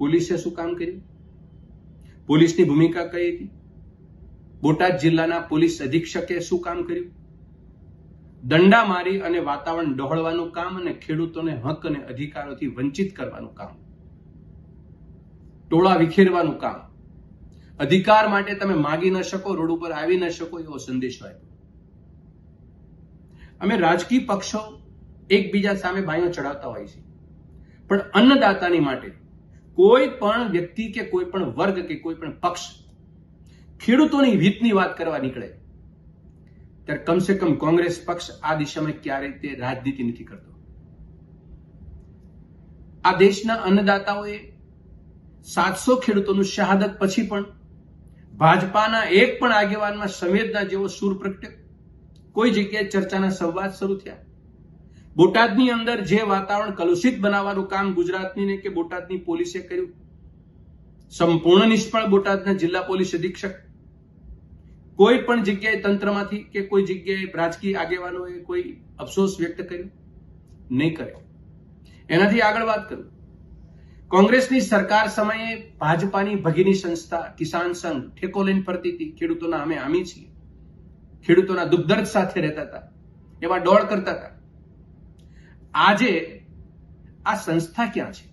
પોલીસે શું કામ કર્યું? પોલીસની ભૂમિકા કઈ હતી? બોટાદ જિલ્લાના પોલીસ અધિક્ષકે શું કામ કર્યું? દંડા મારી અને વાતાવરણ ડહોળવાનું કામ અને ખેડૂતોને હક અને અધિકારોથી વંચિત કરવાનું કામ. ટોળા વિખેરવાનું કામ. અધિકાર માટે તમે માગી ન શકો, રોડ ઉપર આવી ન શકો એવો સંદેશો આપ્યો. અમે રાજકીય પક્ષો એકબીજા સામે બાયો ચડાવતા હોય છે. પણ અન્નદાતાની માટે કોઈ પણ વ્યક્તિ કે કોઈ પણ વર્ગ કે કોઈ પણ પક્ષ ખેડૂતોની હિતની વાત કરવા નીકળે, ત્યારે કમસે કમ કોંગ્રેસ પક્ષ આ દિશામાં ક્યારેય તે રાજનીતિ નથી કરતો. આ દેશના અન્નદાતાઓએ સાતસો ખેડૂતોનું શહાદત પછી પણ ભાજપાના એક પણ આગેવાનમાં સંવેદના જેવો સૂર પ્રગટ્યો. કોઈ જગ્યાએ ચર્ચાના સંવાદ શરૂ થયા. બોટાદની અંદર જે વાતાવરણ કલુષિત બનાવવાનું કામ ગુજરાતની ને કે બોટાદની પોલીસે કર્યું? સંપૂર્ણ નિષ્ફળ બોટાદના જિલ્લા પોલીસ અધિક્ષક. કોઈ પણ જગ્યાએ તંત્રમાંથી કે કોઈ જગ્યાએ રાજકીય આગેવાનોએ કોઈ અફસોસ વ્યક્ત કર્યો? નહીં કર્યો. એનાથી આગળ વાત કરું. કોંગ્રેસની સરકાર સમયે ભાજપાની ભગીની સંસ્થા કિસાન સંઘ ઠેકો લઈને ફરતી હતી. ખેડૂતોના અમે આમી છીએ. ખેડૂતોના દુઃખદર્દ સાથે રહેતા હતા. એવા દોડ કરતા હતા. આજે આ સંસ્થા ક્યાં છે?